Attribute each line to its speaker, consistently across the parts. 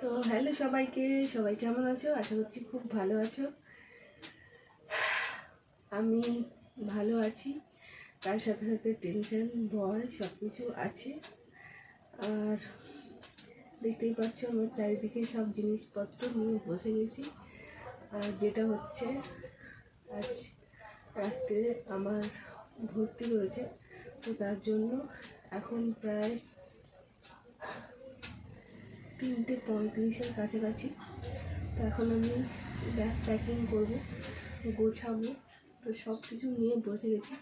Speaker 1: তো হ্যালো সবাইকে, সবাই কেমন আছো? আশা করছি খুব ভালো আছো। আমি ভালো আছি। তার সাথে সাথে টেনশন ভয় সব কিছু আছে। আর দেখতেই পাচ্ছ আমার চারিদিকে সব জিনিসপত্র নিয়ে বসে গেছি। আর যেটা হচ্ছে, আজ রাত্রে আমার ভর্তি রয়েছে। তো তার জন্য এখন প্রায় তিনটে পঁয়ত্রিশের কাছাকাছি। তো এখন আমি ব্যাগ প্যাকিং করব, গোছাবো। তো সব কিছু নিয়ে বসে গেছি।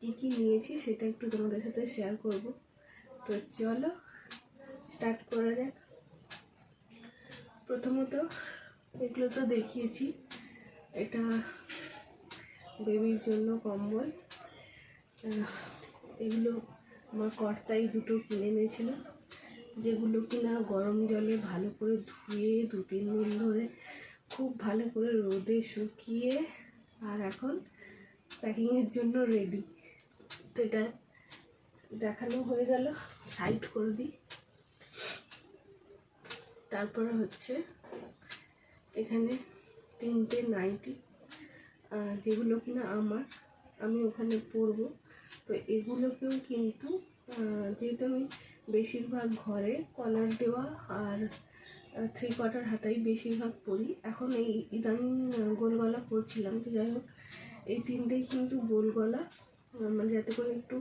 Speaker 1: কী কী নিয়েছি সেটা একটু তোমাদের সাথে শেয়ার করব। তো চলো স্টার্ট করা যাক। প্রথমত এগুলো তো দেখিয়েছি। এটা বেবির জন্য কম্বল। এগুলো আমার কর্তাই দুটো কিনে এনেছিল। যেগুলো কিনা গরম জলে ভালো করে ধুয়ে দু তিন দিন ধরে খুব ভালো করে রোদে শুকিয়ে আর এখন প্যাকিংয়ের জন্য রেডি তো এটা দেখানো হয়ে গেল সাইড করে দিই। তারপরে হচ্ছে এখানে তিনটে নাইটি যেগুলো কিনা আমার, আমি ওখানে পরবো। তো এগুলোকেও কিন্তু যেহেতু আমি বেশিরভাগ ঘরে কলার দেওয়া আর থ্রি কোয়ার্টার হাতাই বেশিরভাগ পরি। এখন এই ইদানিং গোলগলা গোল পরছিলাম। তো যাই হোক, এই তিনটেই কিন্তু গোল গলা মানে যাতে করে একটু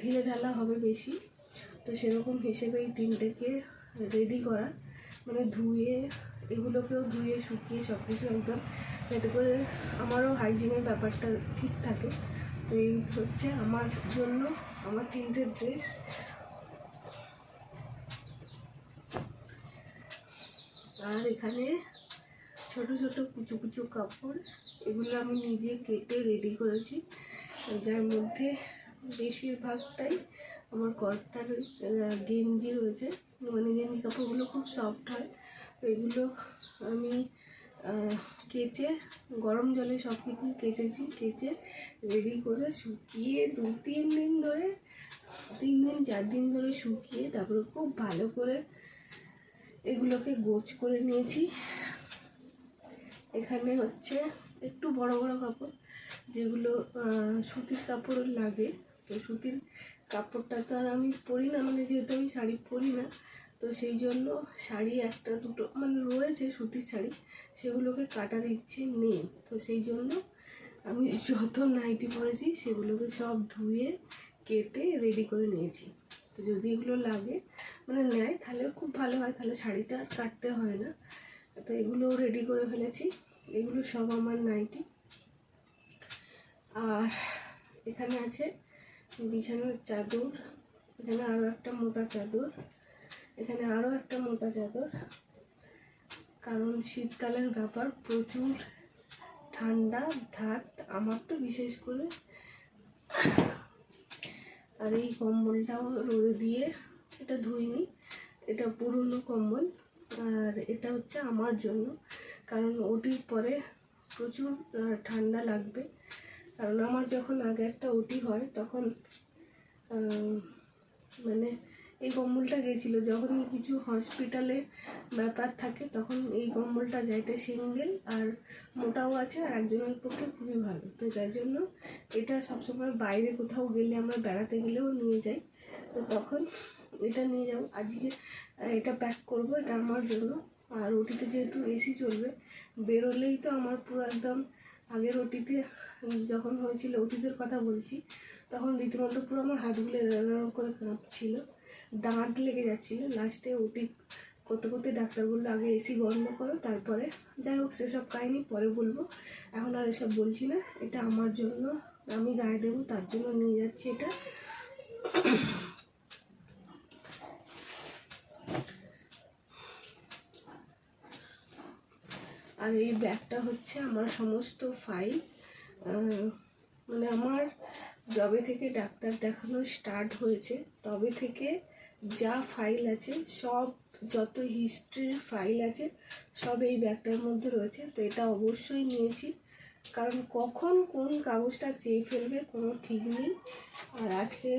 Speaker 1: ঢিলে ঢালা হবে বেশি। তো সেরকম হিসেবে এই তিনটেকে রেডি করা। মানে ধুয়ে, এগুলোকেও ধুয়ে, শুকিয়ে সব কিছু একদম যাতে করে আমারও হাইজিনের ব্যাপারটা ঠিক থাকে। তো এই হচ্ছে আমার জন্য, আমার তিনটে ড্রেস আর এখানে ছোট ছোট কুচু কুচু কাপড়, এগুলো আমি নিজে কেটে রেডি করেছি। যার মধ্যে বেশিরভাগটাই আমার কর্তার গেঞ্জি রয়েছে। মানে গেঞ্জি কাপড়গুলো খুব সফট হয়। তো এগুলো আমি কেচে, গরম জলে সব কিছু কেচেছি। কেচে রেডি করে শুকিয়ে দু, তিন দিন ধরে, তিন দিন, চার দিন ধরে শুকিয়ে তারপরে খুব ভালো করে এগুলোকে গোছ করে নিয়েছি। এখানে হচ্ছে একটু বড় বড় কাপড়, যেগুলো সুতির কাপড় লাগে। তো সুতির কাপড়টা তো আর আমি পরি না মানে যেহেতু আমি শাড়ি পরি না, তো সেই জন্য শাড়ি একটা দুটো মানে রয়েছে সুতির শাড়ি, সেগুলোকে কাটার ইচ্ছে নেই। তো সেই জন্য আমি যত নাইটি পরেছি, সেগুলোকে সব ধুয়ে, কেটে রেডি করে নিয়েছি। তো যদি এগুলো লাগে মানে নেয়, তাহলে খুব ভালো হয়, তাহলে শাড়িটা কাটতে হয় না। তো এগুলো রেডি করে ফেলেছি। এগুলো সব আমার নাইটি। আর এখানে আছে বিছানার চাদর, এখানে আরও একটা মোটা চাদর, এখানে আরও একটা মোটা চাদর। কারণ শীতকালের ব্যাপার, প্রচুর ঠান্ডা, ধাত, আমার তো বিশেষ করে আর এই কম্বলটাও রোদে দিয়ে এটা ধুইনি, এটা পুরনো কম্বল আর এটা হচ্ছে আমার জন্য, কারণ ওটির পরে প্রচুর ঠান্ডা লাগবে। কারণ আমার যখন আগে একটা ওটি হয় তখন মানে এই কম্বলটা গেছিল। যখনই কিছু হসপিটালে ব্যাপার থাকে, তখন এই কম্বলটা যায়। এটা সিঙ্গেল আর মোটাও আছে আর একজনের পক্ষে খুবই ভালো। তো যার জন্য এটা সবসময় বাইরে কোথাও গেলে আমরা বেড়াতে গেলেও নিয়ে যাই। তো তখন এটা নিয়ে যাব। আজকে এটা প্যাক করব, এটা আমার জন্য। আর ওটিতে যেহেতু এসি চলবে, বেরোলেই তো আমার পুরো একদম আগের ওটিতে যখন হয়েছিল অতীতের কথা বলছি, তখন রীতিমতো পুরো আমার হাতগুলো এরকম করে কাঁপছিল। দাঁত লেগে যাচ্ছিল। লাস্টে ওটি করতে করতে ডাক্তার বলল, আগে এসি বন্ধ করো, তারপরে যাই হোক, সেসব কাহিনি পরে বলব। এখন আর এসব বলছি না। এটা আমার জন্য, আমি গায়ে দেবো, তার জন্য নিয়ে যাচ্ছি এটা। আর এই ব্যাগটা হচ্ছে আমার সমস্ত ফাইল। মানে আমার যবে থেকে ডাক্তার দেখানো স্টার্ট হয়েছে। তবে থেকে যা ফাইল আছে, সব যত হিস্ট্রির ফাইল আছে, সব এই ব্যাগটার মধ্যে রয়েছে। তো এটা অবশ্যই নিয়েছি। কারণ কখন কোন কাগজটা চেয়ে ফেলবে কোনো ঠিক নেই। আর আজকে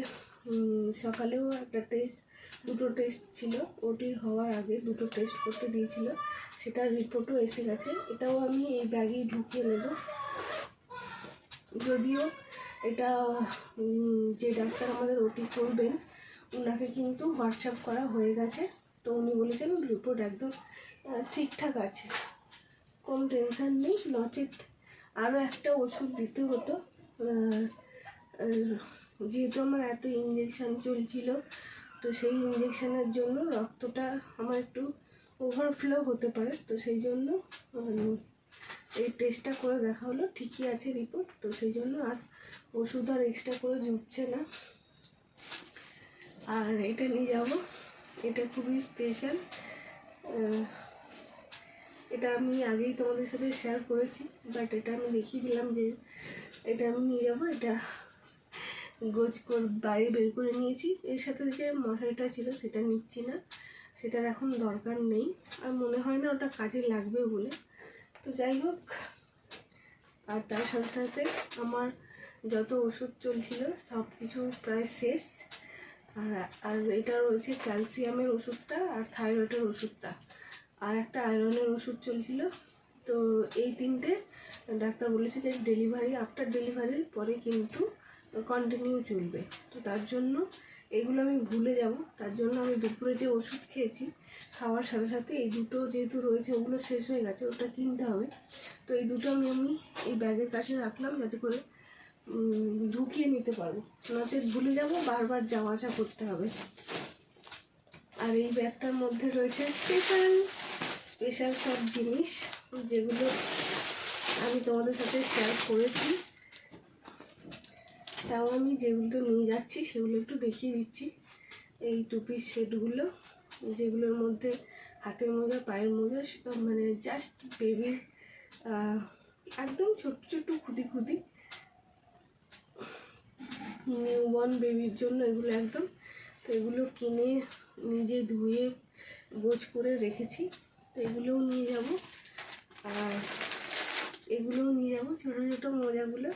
Speaker 1: সকালেও একটা টেস্ট দুটো টেস্ট ছিল। ওটির হওয়ার আগে দুটো টেস্ট করতে দিয়েছিল। সেটার রিপোর্টও এসে গেছে। এটাও আমি এই ব্যাগেই ঢুকিয়ে নেব। যদিও এটা যে ডাক্তার আমাদের ওটি করবেন ওনাকে কিন্তু হোয়াটসঅ্যাপ করা হয়ে গেছে। তো উনি বলেছেন রিপোর্ট একদম ঠিকঠাক আছে। কোনো টেনশান নেই, নচেত আরও একটা ওষুধ দিতে হতো। যেহেতু আমার এত ইঞ্জেকশান চলছিল, তো সেই ইঞ্জেকশানের জন্য রক্তটা আমার একটু ওভারফ্লো হতে পারে। তো সেই জন্য এই টেস্টটা করে দেখা হলো। ঠিকই আছে রিপোর্ট তো সেই জন্য আর ওষুধ আর এক্সট্রা করে জুটছে না। আর এটা নিয়ে যাব। এটা খুবই স্পেশাল এটা আমি আগেই তোমাদের সাথে শেয়ার করেছি বাট এটা আমি দেখিয়ে দিলাম যে এটা আমি নিয়ে যাব। এটা গোজ করে বাইরে বের করে নিয়েছি। এর সাথে যে মশারিটা ছিল সেটা নিচ্ছি না। সেটার এখন দরকার নেই। আর মনে হয় না ওটা কাজে লাগবে বলে। তো যাই হোক, আর তার সাথে সাথে আমার যত ওষুধ চলছিল সব কিছু প্রায় শেষ। আর আর এটা রয়েছে ক্যালসিয়ামের ওষুধটা আর থাইরয়েডের ওষুধটা। আর একটা আয়রনের ওষুধ চলছিল। তো এই তিনটে ডাক্তার বলেছে যে ডেলিভারি, আফটার ডেলিভারির পরে কিন্তু কন্টিনিউ চলবে। তো তার জন্য এগুলো আমি ভুলে যাব। তার জন্য আমি দুপুরে যে ওষুধ খেয়েছি, খাওয়ার সাথে সাথে এই দুটো যেহেতু রয়েছে, ওগুলো শেষ হয়ে গেছে, ওটা কিনতে হবে। তো এই দুটো আমি আমি এই ব্যাগের কাছে রাখলাম যাতে করে ঢুকিয়ে নিতে পারব। নচেত ভুলে যাব, বারবার যাওয়া আসা করতে হবে। আর এই ব্যাগটার মধ্যে রয়েছে স্পেশাল স্পেশাল সব জিনিস যেগুলো আমি তোমাদের সাথে শেয়ার করেছি। তাও আমি যেগুলো নিয়ে যাচ্ছি, সেগুলো একটু দেখিয়ে দিচ্ছি। এই টুপির সেটগুলো, যেগুলোর মধ্যে হাতের মোজা, পায়ের মোজা মানে জাস্ট বেবির একদম ছোট্ট ছোট্ট খুদি খুদি নিউ বর্ন বেবির জন্য এগুলো একদম। তো এগুলো কিনে নিজে ধুয়ে গোছ করে রেখেছি। তো এগুলোও নিয়ে যাব। আর এগুলোও নিয়ে যাব ছোটো ছোটো মোজাগুলো।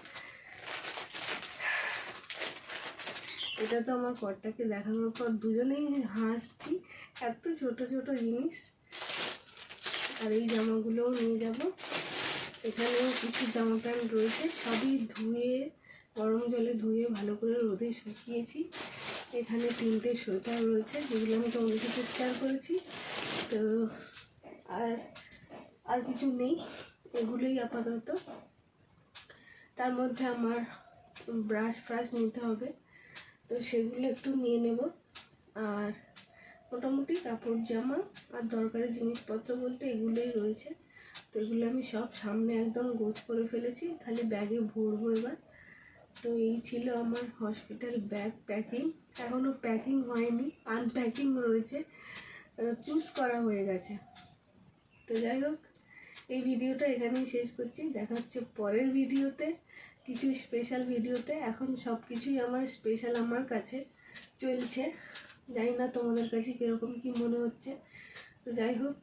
Speaker 1: এটা তো আমার কর্তাকে দেখানোর পর দুজনেই হাসছি। এত ছোট ছোট জিনিস। আর এই জামাগুলোও নিয়ে যাব। এখানেও কিছু জামা প্যান্ট রয়েছে। সবই ধুয়ে গরম জলে ধুয়ে ভালো করে রোদে শুকিয়েছি। এখানে তিনটে সোয়েটার রয়েছে, যেগুলো আমি তোমাদের সাথে শেয়ার করেছি। তো, আর আর কিছু নেই, এগুলোই আপাতত। তার মধ্যে আমার ব্রাশ ফ্রাশ নিতে হবে, তো সেগুলো একটু নিয়ে নেব। আর মোটামুটি কাপড় জামা আর দরকারি জিনিসপত্র বলতে এগুলোই রয়েছে। তো এগুলো আমি সব সামনে একদম গোছ করে ফেলেছি, খালি ব্যাগে ভরবো এবার। তো এই ছিল আমার হসপিটাল ব্যাগ প্যাকিং এখনও প্যাকিং হয়নি আনপ্যাকিং রয়েছে। চুজ করা হয়ে গেছে। তো যাই হোক, এই ভিডিওটা এখানেই শেষ করছি। দেখা হচ্ছে পরের ভিডিওতে, কিছু স্পেশাল ভিডিওতে। এখন সব কিছুই আমার স্পেশাল আমার কাছে চলছে। জানি না তোমাদের কাছে কীরকম কী মনে হচ্ছে। তো যাই হোক,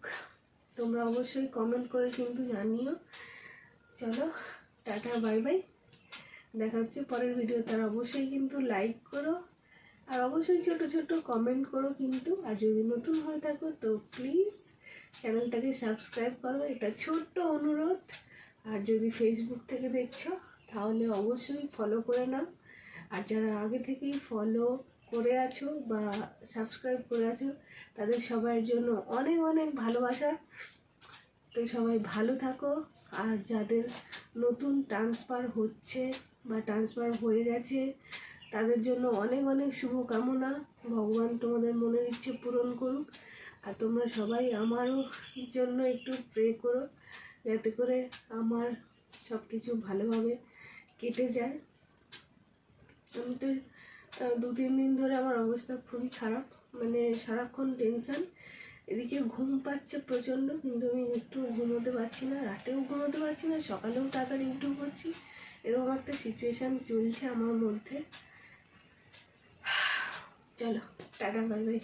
Speaker 1: তোমরা অবশ্যই কমেন্ট করে কিন্তু জানিও। চলো, টাটা বাই বাই দেখা হচ্ছে পরের ভিডিও তার অবশ্যই কিন্তু লাইক করো, আর অবশ্যই ছোট ছোট কমেন্ট করো কিন্তু। আর যদি নতুন হয়ে থাকো, তো প্লিজ চ্যানেলটাকে সাবস্ক্রাইব করো, এটা ছোট্ট অনুরোধ। আর যদি ফেসবুক থেকে দেখছ, তাহলে অবশ্যই ফলো করে নাও। আর যারা আগে থেকেই ফলো করে আছো বা সাবস্ক্রাইব করে আছো, তাদের সবার জন্য অনেক অনেক ভালোবাসা। তো সবাই ভালো থাকো। আর যাদের নতুন ট্রান্সফার হচ্ছে বা ট্রান্সফার হয়ে গেছে, তাদের জন্য অনেক অনেক শুভকামনা। ভগবান তোমাদের মনের ইচ্ছে পূরণ করুক। আর তোমরা সবাই আমারও জন্য একটু প্রে করো, যাতে করে আমার সব কিছু ভালোভাবে কেটে যায়। আমি তো দু তিন দিন ধরে আমার অবস্থা খুবই খারাপ। মানে সারাক্ষণ টেনশন এদিকে ঘুম পাচ্ছে প্রচণ্ড, কিন্তু আমি একটু ঘুমোতে পারছি না, রাতেও ঘুমোতে পারছি না, সকালেও তাড়াতাড়ি উঠে করছি এরকম একটা সিচুয়েশান চলছে আমার মধ্যে। চলো, টাটা বাই বাই